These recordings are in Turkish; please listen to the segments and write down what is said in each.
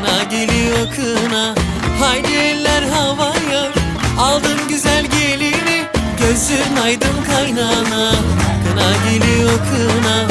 Kına geliyor kına. Haydi eller havaya Aldın güzel gelini. Gözün aydın kaynana Kına geliyor kına.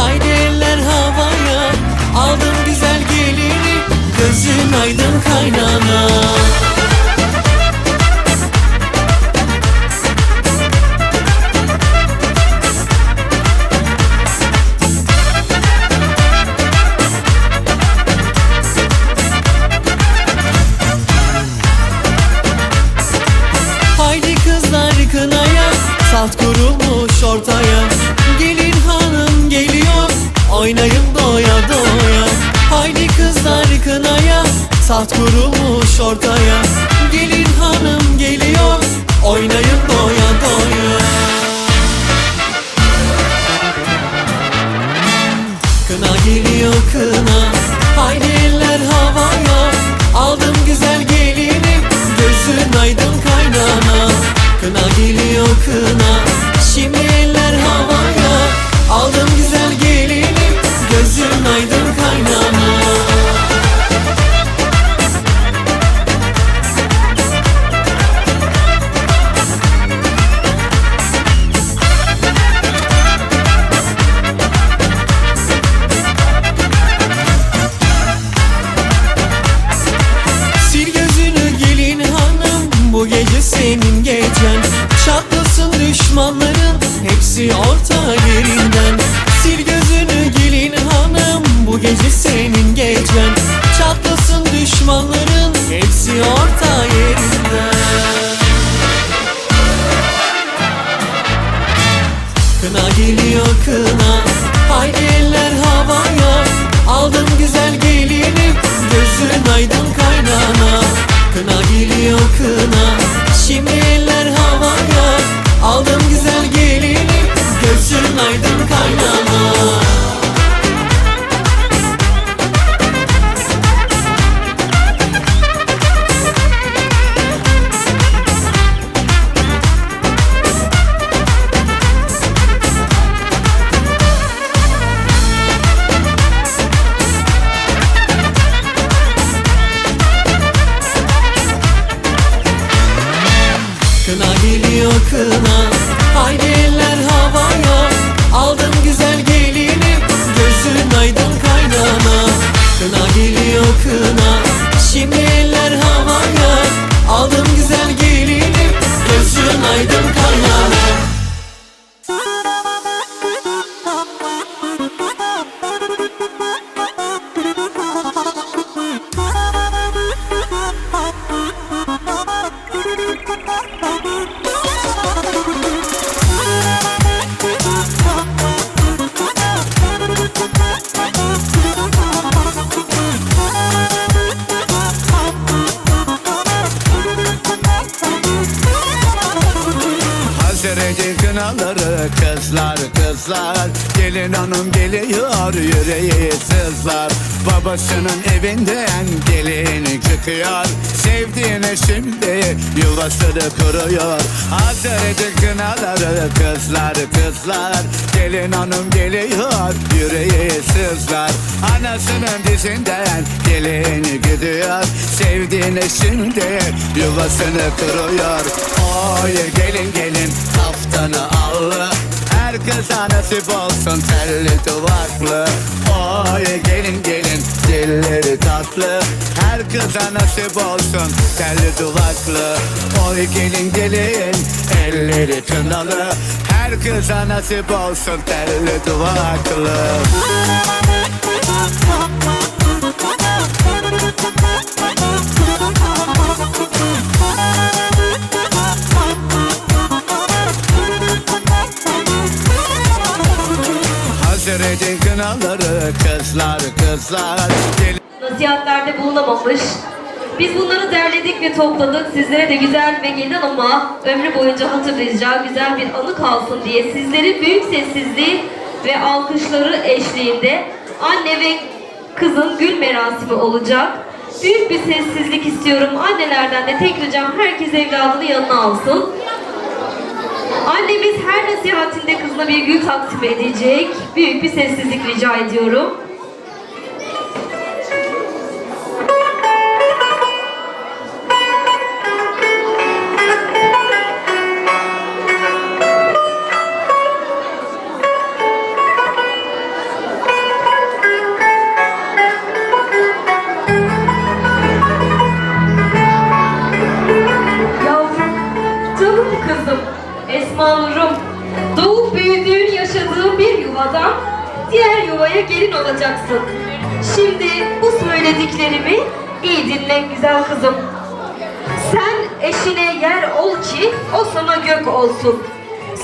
Haydi eller havaya Aldın güzel gelini. Gözün aydın kaynana kurulmuş ortaya Gelin hanım geliyor Oynayın doya doya. Kına geliyor kına. Haydi eller havaya. Aldım güzel gelini. Gözün aydın kaynana. Kına geliyor kına Babasının evinden gelin çıkıyor Sevdiğine şimdi yuvasını kuruyor. Hazır edin kınaları kızlar kızlar. Gelin hanım geliyor yüreği sızlar. Anasının dizinden gelin gidiyor. Sevdiğine şimdi yuvasını kuruyor. Oy gelin gelin kaftanı allı Her kıza nasip olsun telli duvaklı. Oy gelin gelin dilleri tatlı. Her kıza nasip olsun telli duvaklı. Oy gelin gelin elleri kınalı Her kıza nasip olsun telli duvaklı kızlar nasihatlerde bulunamamış. Biz bunları derledik ve topladık. Sizlere de güzel ve gelin ama ömrü boyunca hatırlayacağı güzel bir anı kalsın diye sizleri büyük sessizliği ve alkışları eşliğinde anne ve kızın gül merasimi olacak. Büyük bir sessizlik istiyorum. Annelerden de tek ricam herkes evladını yanına alsın. Annemiz her nasihatinde kızına bir gül takdim edecek. Büyük bir sessizlik rica ediyorum. Yuvadan diğer yuvaya gelin olacaksın. Şimdi bu söylediklerimi iyi dinle güzel kızım. Sen eşine yer ol ki o sana gök olsun.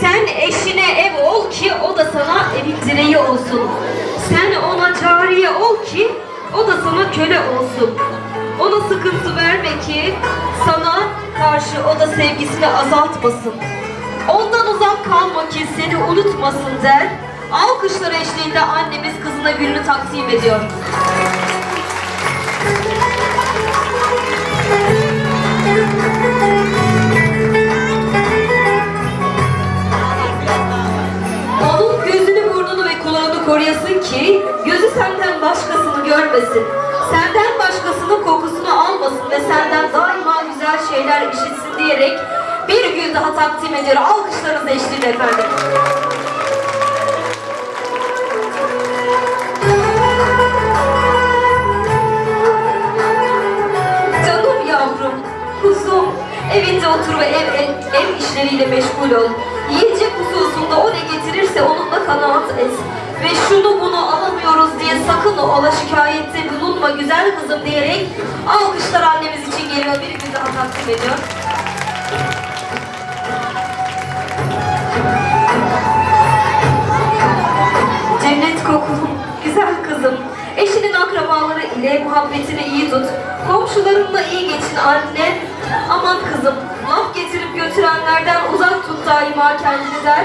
Sen eşine ev ol ki o da sana evin direği olsun. Sen ona cariye ol ki o da sana köle olsun. Ona sıkıntı verme ki sana karşı o da sevgisini azaltmasın. Ondan uzak kalma ki seni unutmasın der. Alkışlar eşliğinde annemiz kızına gülünü takdim ediyor. Onun gözünü, burnunu ve kulağını koruyasın ki gözü senden başkasını görmesin. Senden başkasının kokusunu almasın ve senden daima güzel şeyler işitsin diyerek bir gün daha takdim ediyor. Alkışlarınızla eşliğinde efendim. Evinde otur ve ev, ev, ev işleriyle meşgul ol. Yiyecek hususunda o ne getirirse onunla kanaat et. Ve şunu bunu alamıyoruz diye sakın ola şikayette bulunma güzel kızım diyerek alkışlar annemiz için geliyor. Bir gün daha takdim ediyor. Cennet kokulu güzel kızım. Eşinin akrabaları ile muhabbetini iyi tut. Komşularınla iyi geçin anne. Aman kızım laf getirip götürenlerden uzak tut daima kendini der.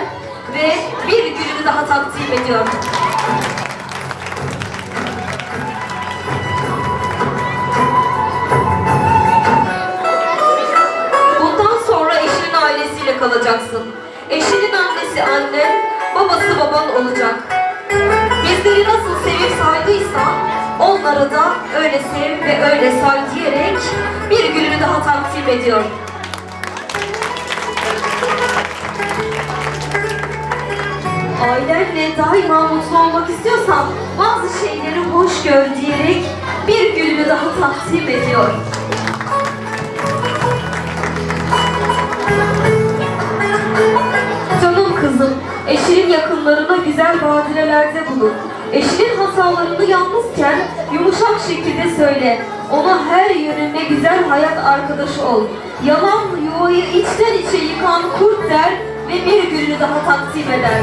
Ve bir gününü daha takdim ediyor. Bundan sonra eşinin ailesiyle kalacaksın. Eşinin annesi annen, babası baban olacak. Bizleri nasıl onları da öyle sev ve öyle say diyerek bir gününü daha takdim ediyor. Ailenle daima mutlu olmak istiyorsan bazı şeyleri hoş gör diyerek bir gününü daha takdim ediyor. Canım kızım, eşinin yakınlarına güzel badirelerde bulun. Eşinin hatalarını yalnızken yumuşak şekilde söyle. Ona her yönünde güzel hayat arkadaşı ol. Yalan yuvayı içten içe yıkan kurt der ve bir gününü daha takdim eder.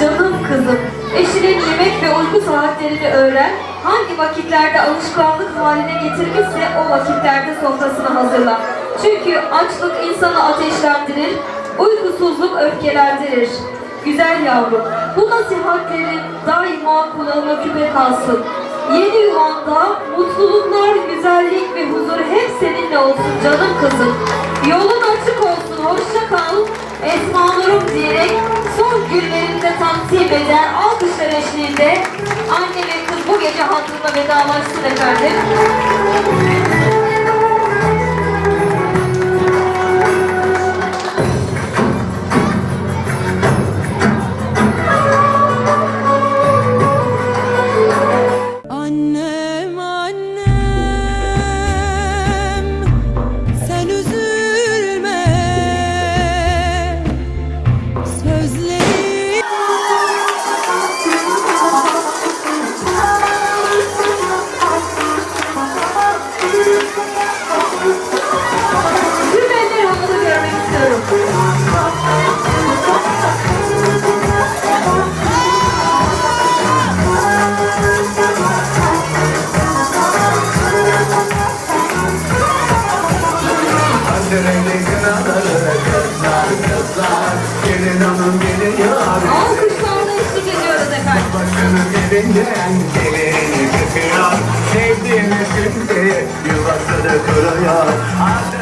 Canım kızım, eşinin yemek ve uyku saatlerini öğren. Hangi vakitlerde alışkanlık haline getirmişse o vakitlerde sofrasını hazırla. Çünkü açlık insanı ateşlendirir, uykusuzluk öfkelendirir. Güzel yavrum, bu nasihatlerin daima kulağına küpe kalsın. Yeni yuvanda mutluluklar, güzellik ve huzur hep seninle olsun canım kızım. Yolun açık olsun, hoşça kal. Esma Nurum diyerek son günlerinde takdim eder alkışlar eşliğinde anne ve kız bu gece hatırına vedalaşsın efendim. Kızlar Gelin hanım geliyor Alkışlarla eşlik ediyoruz efendim. Başının yerinden gelin çıkıyor Sevdiğini şimdi yuvasını kuruyor Hasreti